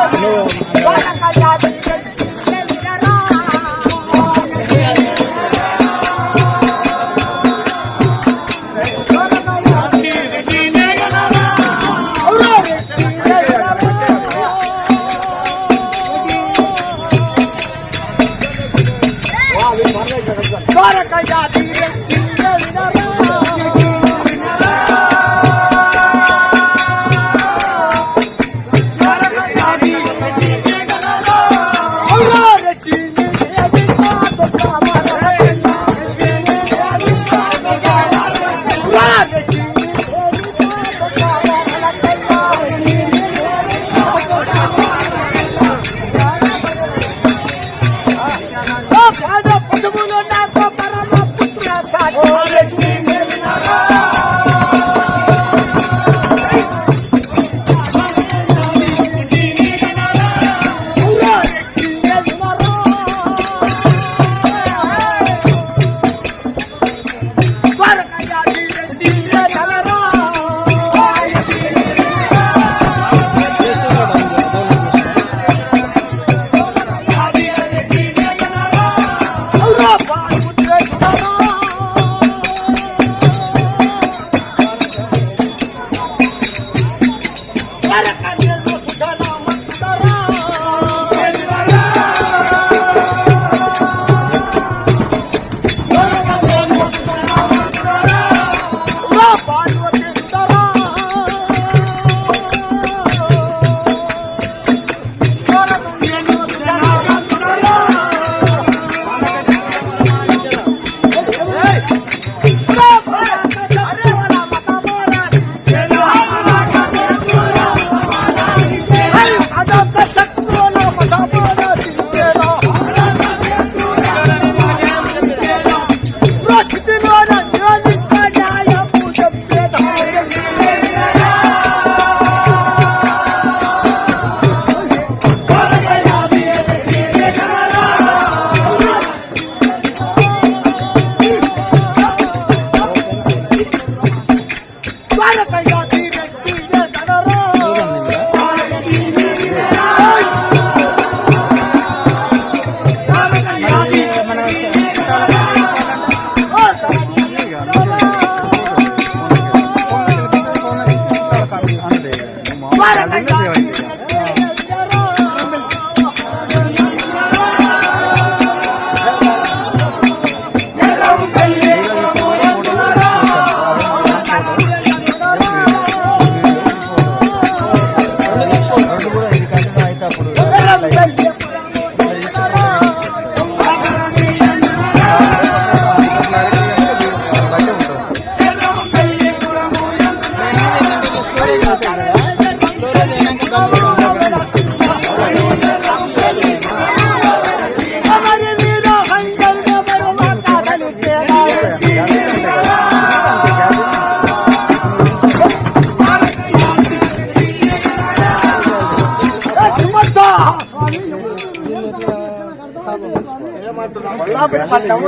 కొల్లాపూర్ పట్టణము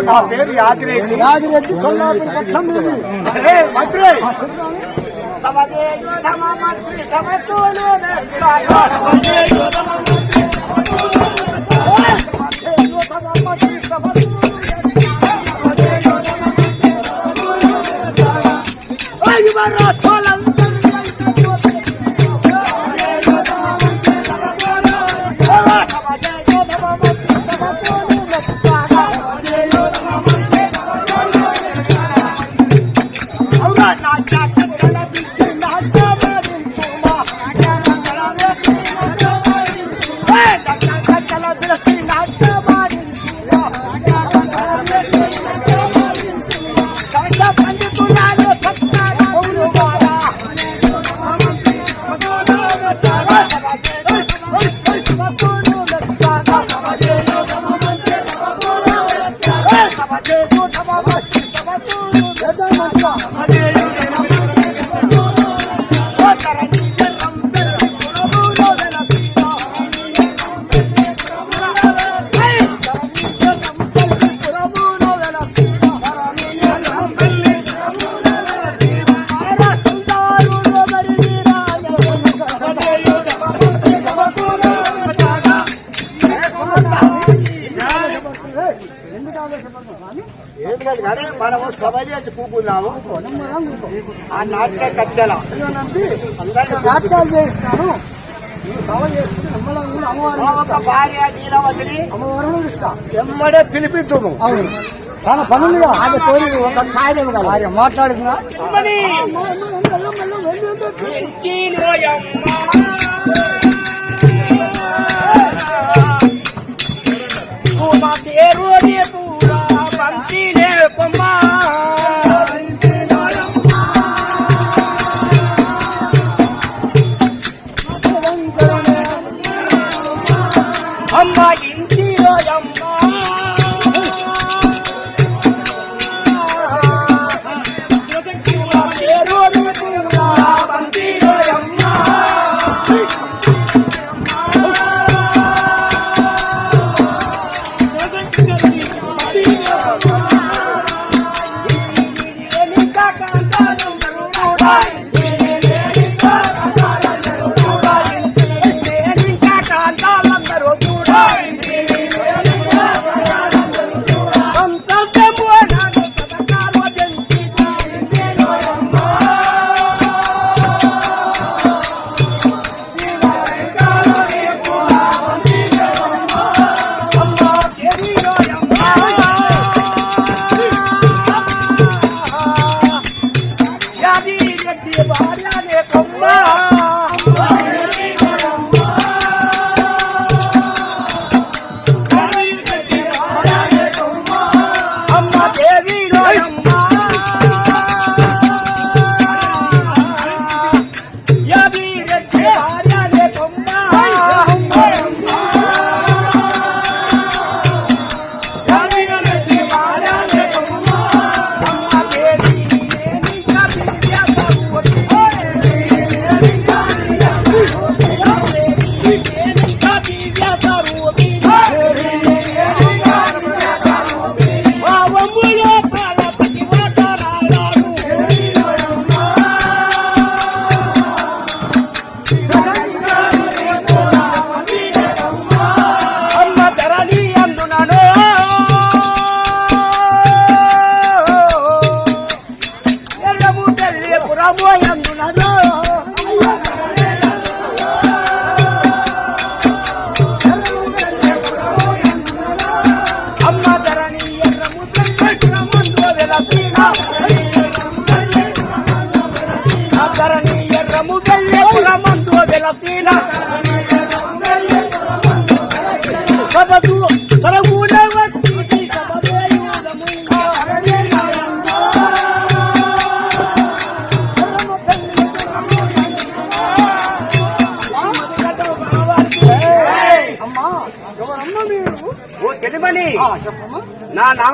నా పేరు యాదిరెడ్డి యాదిరెడ్డి మంత్రి సమదే తమ మంత్రి సమతోనే Barra, todas las మనము సభ చేసి కూకున్నాము ఆ నాటక కట్టెల నాటకాలు చేయిస్తాను నువ్వు సభ చేసుకుని నమ్మలం కూడా అమ్మవారు ఒక భార్య నీలవతిని అమ్మవారు ఇస్తా ఎమ్మడే పిలిపిద్దుము అవును చాలా పనులుగా ఆమె తోరి ఒక కార్యం కదా భార్య మాట్లాడుతున్నా అమ్మ అమ్మ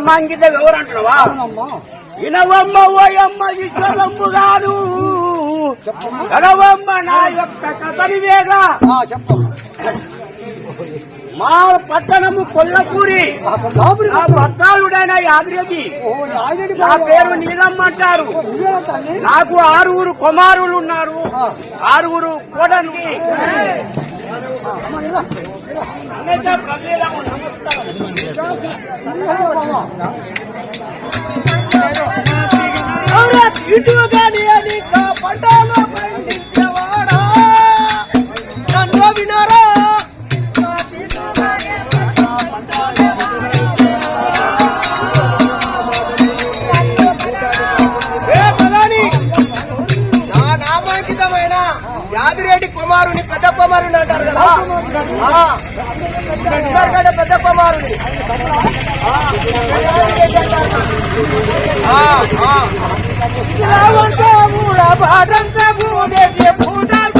నా నామాంకిత ఎవరంటున్నావా అవునమ్మా. ఇనవమ్మ ఓయమ్మ ఈశ్వరమ్ము గాను కనవమ్మ నా యొక్క కథనివేగా ఆ, చెప్పమ్మా. మా పట్టణము కొల్లపూరి. నా భర్తాలుడైన యాదిరెడ్డి నా పేరు నీలమ్మ అంటారు. నాకు ఆరుగురు కుమారులు ఉన్నారు ఆరుగురు అమ్మా, ఇలా. అన్నయ్య కుమారుని పెద్ద కుమారుని అంటారు కదా? ఆ, అంటారు కదా పెద్ద కుమారుని ఆ, ఆ. తోటల బండి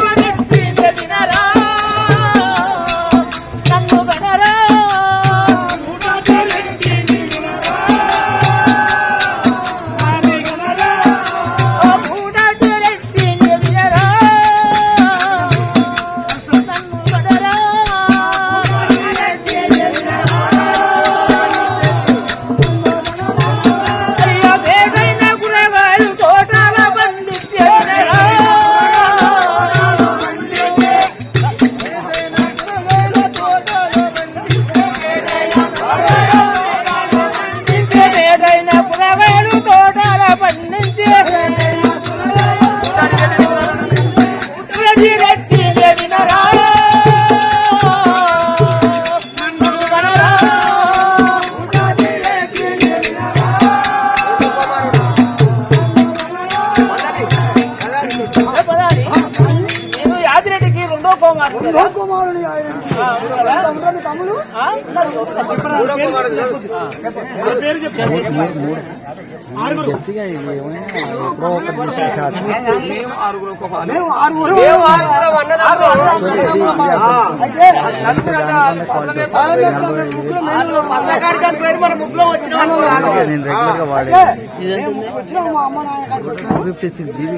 వాళ్ళ యొక్క ముగ్గురు మేము పళ్ళకాడికి అని పేరు మన ముగ్గులో వచ్చిన వాళ్ళు. నేను రెగ్యులర్గా వాడే మేము వచ్చినాము మా అమ్మ నాన్న గారు. వచ్చినాము. ఫిఫ్టీ సిక్స్ జీబీ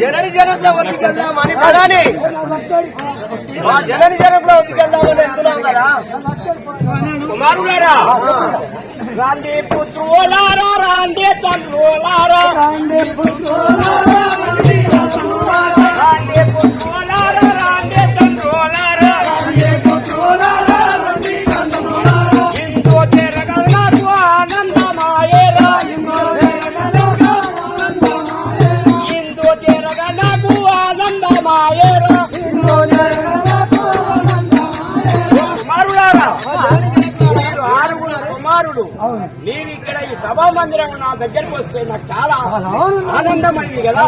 జనని జనంలో ఒత్తికెళ్దాం అని పడాని మా జన జనంలో ఒత్తికెళ్దామని అంటున్నాం కదా. కుమారులారా రాండి పుత్రులారా రాండి తండ్రులారా రాండి పుత్రులారా నేను ఇక్కడ ఈ సభా మందిరం నా దగ్గరికి వస్తే నాకు చాలా. ఆనందమైంది కదా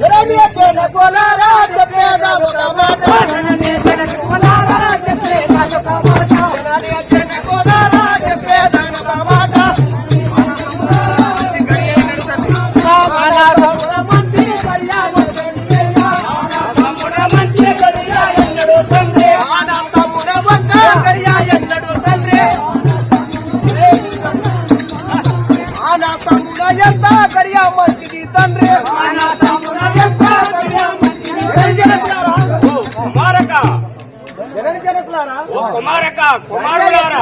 జననీ కుమారక కుమారులారా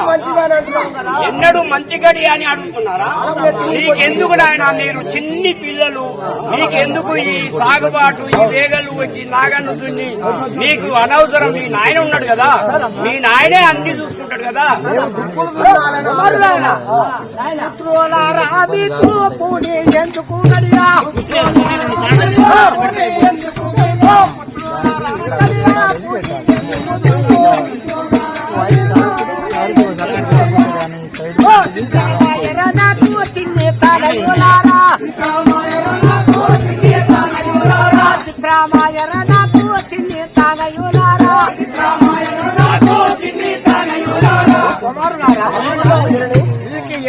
ఎన్నడూ మంచి గడి అని అడుగుతున్నారా? నీకెందుకు నాయన మీరు చిన్ని పిల్లలు? నీకెందుకు ఈ సాగుబాటు ఈ వేగలు ఈ నాగన్ను దున్ని? నీకు అనవసరం మీ నాయన ఉన్నాడు కదా. మీ నాయనే అన్ని చూసుకుంటాడు కదా. ఎందుకు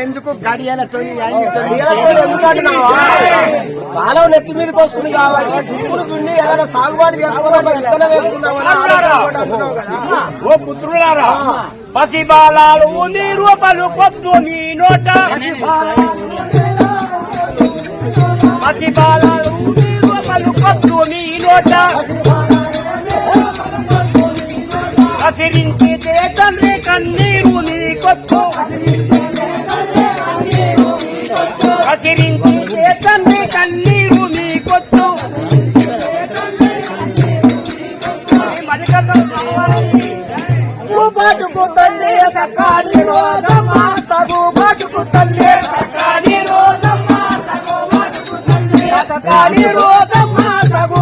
ఎందుకు గడియలతో కాలం నెత్తి మీదకి వస్తుంది కాబట్టి దుక్కులు దున్ని ఏదైనా సాగుబాటు చేసుకోవడం వేసుకుందామని ఓ పుత్రులారా పసిబాలాలు నీ రూపలు కొద్దు నీ నోట. పసిబాలాలు నీ రూపలు కొద్దు నీ నోట. బాటుకు తల్లి సకాని రోజమ్మ సగు బాటుకు తల్లి సకాని రోజమ్మ సగు బాటుకు తల్లి రోజమ్మ సగు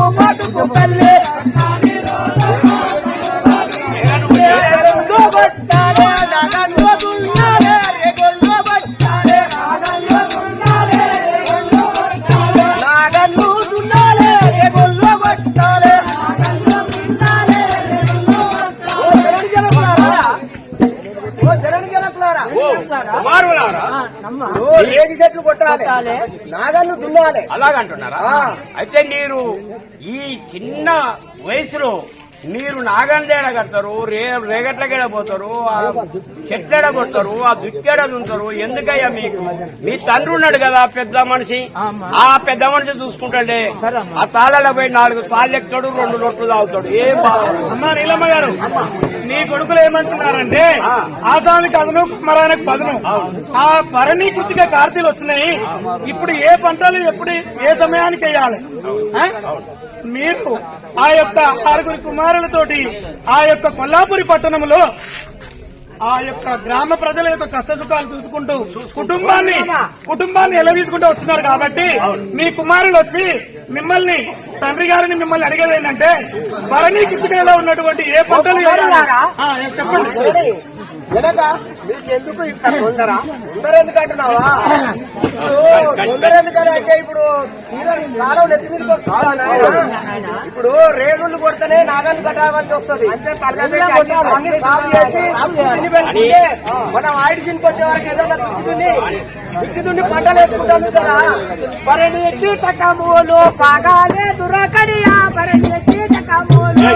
కొట్టాలి నాగన్ను దున్నాలి అలాగంటున్నారా? అయితే మీరు ఈ చిన్న వయసులో మీరు నాగండేడ కడతారు రే రేగట్లకెడ పోతారు ఆ చెట్లెడ కొడతారు ఆ దుక్కెడ దుంటారు ఎందుకయ్యా మీకు? మీ తండ్రి ఉన్నాడు కదా పెద్ద మనిషి. ఆ పెద్ద మనిషి చూసుకుంటాడే. ఆ తాళాల పోయి నాలుగు తాళ్ళు ఎక్కుతాడు రెండు రొట్లు తాగుతాడు. ఏం అమ్మా నీలమ్మ గారు నీ కొడుకులు ఏమంటున్నారంటే ఆసామికి అదను కుమరానికి పదను. ఆ భరణి కృతిక కార్తీలు వచ్చినాయి. ఇప్పుడు ఏ పంటలు ఎప్పుడు ఏ సమయానికి వేయాలి? మీరు ఆ యొక్క ఆరుగురి కుమారులతోటి ఆ యొక్క కొల్లాపురి పట్టణంలో ఆ యొక్క గ్రామ ప్రజల యొక్క కష్ట సుఖాలు చూసుకుంటూ కుటుంబాన్ని కుటుంబాన్ని ఎలా తీసుకుంటూ వస్తున్నారు కాబట్టి మీ కుమారులు వచ్చి మిమ్మల్ని తండ్రి గారిని మిమ్మల్ని అడిగేది ఏంటంటే భరణి కిత్తికలో ఉన్నటువంటి ఏ పంటలు చెప్పండి. వెనక మీకు ఎందుకు ఇంత తొందర? తొందర ఎందుకు అంటున్నావా ఇప్పుడు తొందర ఎందుకని అంటే ఇప్పుడు కాలం నెత్తి మీదకి వస్తుందా నాయన? ఇప్పుడు రేగుళ్ళు కొడితేనే నాగాన్ని కట్టాల్సి వస్తుంది. అన్ని సాగు చేసి పెట్టుకుంటే మనం ఆయిడిషన్కి వచ్చే వరకు ఏదైనా దిక్కుదుండి దిక్కుదుండి పంటలు వేసుకుంటాం కదా. పరణి కీటకములు పాగాలే దురకడియా పరణి కీటకములు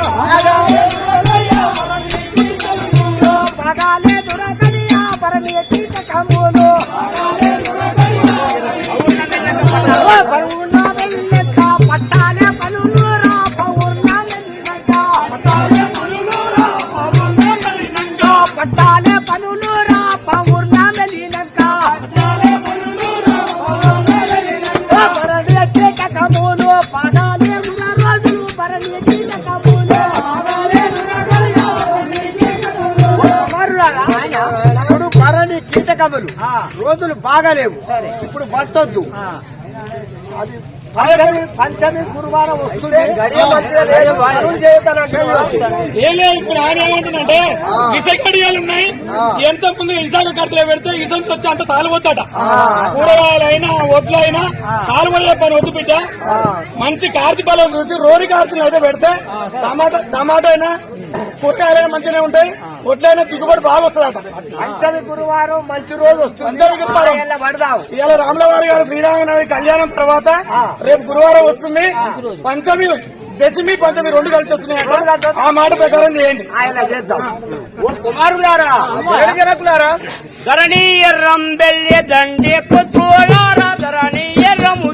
పగాలే దురకడియా పరణి కీటకములు పౌర్ణమి రోజులు బాగాలేవు. ఇప్పుడు పట్టొద్దు. అది పంచమి పంచమి గురువారం వస్తుంది. ఇస ఉన్నాయి? ఎంత ముందు ఇసాక కట్టలు పెడితే ఇసం వచ్చి అంత తాలిపోతాట కూరగాయలైనా ఒడ్లైనా తాలిపోయే పని వద్దు బిడ్డ. మంచి కార్తీ బలం చూసి రోరి కార్తీలు అయితే పెడితే టమాటా టమాటా అయినా కూరగాయలైనా మంచిగానే ఉంటాయి. ఒడ్లైనా దిగుబడి బాగా వస్తుందట. పంచమి గురువారం మంచి రోజు వస్తుంది. పడదాం. ఇవాళ రాములవారి గారు శ్రీరామనవమి కళ్యాణం తర్వాత రేపు గురువారం వస్తుంది. పంచమి దశమి పంచమి రెండు కలిసి వస్తున్నాయి ఆ మాట ప్రకారం చేయండి. ఆయన చేద్దాం. ఓ కుమారులారా జనకులారా ధరణీయ రంబెల్య దండే ధరణీయ రము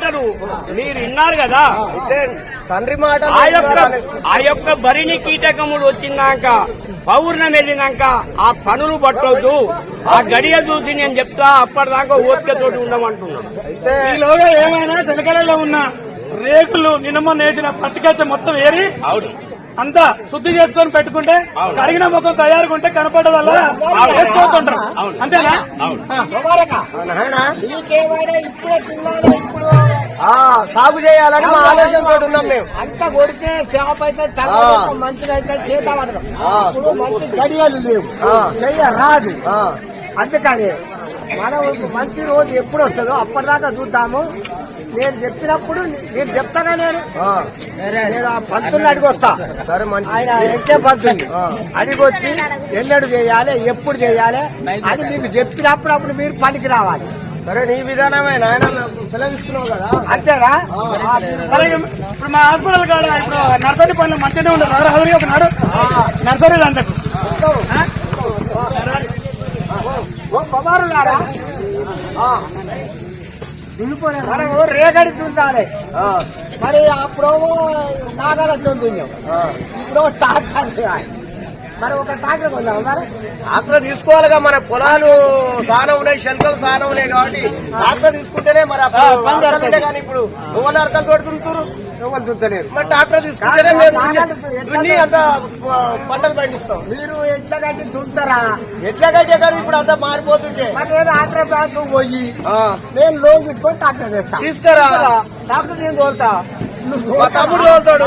మాటలు మీరు విన్నారు కదా? తండ్రి మాట ఆ యొక్క ఆ యొక్క భరిణి కీటకములు వచ్చినాక పౌర్ణమి వెళ్ళినాక ఆ పనులు పట్టొద్దు. ఆ గడియ చూసి నేను చెప్తా అప్పటిదాకా ఓపికతోటి ఉండమంటున్నాను ఈలోగా ఏమైనా శనకలలో ఉన్న రేకులు నినమ్మ నేసిన పత్తికైతే మొత్తం ఏరి? అంతా శుద్ధి చేసుకొని పెట్టుకుంటే కడిగిన ముఖం తయారుగా ఉంటే కనపడదల్లా? వేసుకోతుంటారు అంతేనా? సాగు చేయాలని మా ఆలోచనతో ఉన్నాం మేము. అంత కొడితే చేప అయితే మంచిగా అయితే మంచి గడియలు లేవు. చెయ్య రాదు. అందుకని మనం ఒక మంచి రోజు ఎప్పుడు వస్తుందో అప్పటిదాకా చూద్దాము. నేను చెప్పినప్పుడు నేను చెప్తానా నేను నేను ఆ పంతుల్ని అడిగి వస్తా సరే ఆయన ఎంకే పంతుల్ని అడిగి వచ్చి ఎన్నడు చేయాలి ఎప్పుడు చేయాలి అని మీకు చెప్పినప్పుడు అప్పుడు మీరు పనికి రావాలి సరే నీ విధానమే నాయన సెలవిస్తున్నావు కదా అంతేనా సరే ఇప్పుడు మా హాస్పిటల్ కాడ ఇప్పుడు నర్సరీ పనులు మంచిగానే ఉండదు హౌరీ నర్సరీ అంతకు ఓ కుమారులారా మనము రేగడి చూడాలి. మరి అప్పుడు నాగలతో దున్నాం ఇప్పుడు ట్రాక్టర్ మరి ఒక ట్రాక్టర్ కొందాం మరి? ట్రాక్టర్ తీసుకోవాలిగా మన పొలాలు సాన ఉన్నాయి శంకలు సాన ఉన్నాయి కాబట్టి ట్రాక్టర్ తీసుకుంటేనే మరి కానీ ఇప్పుడు ఎవరు అర్థం ఎవరు దుద్దలేరు మరి ట్రాక్టర్ తీసుకుంటేనే దున్ని అంత పంటలు పండిస్తాం. మీరు ఎట్లా కట్టి దున్నుతారా ఎట్లా కట్టే కానీ ఇప్పుడు అంతా మారిపోతుంటే. మరి నేను బ్యాంకు పోయి నేను లోన్ తీసుకొని ట్రాక్టర్ తెస్తా తీసుకురా. ట్రాక్టర్ నేను తోలుతా. తమ్ముడు తోలుతాడు.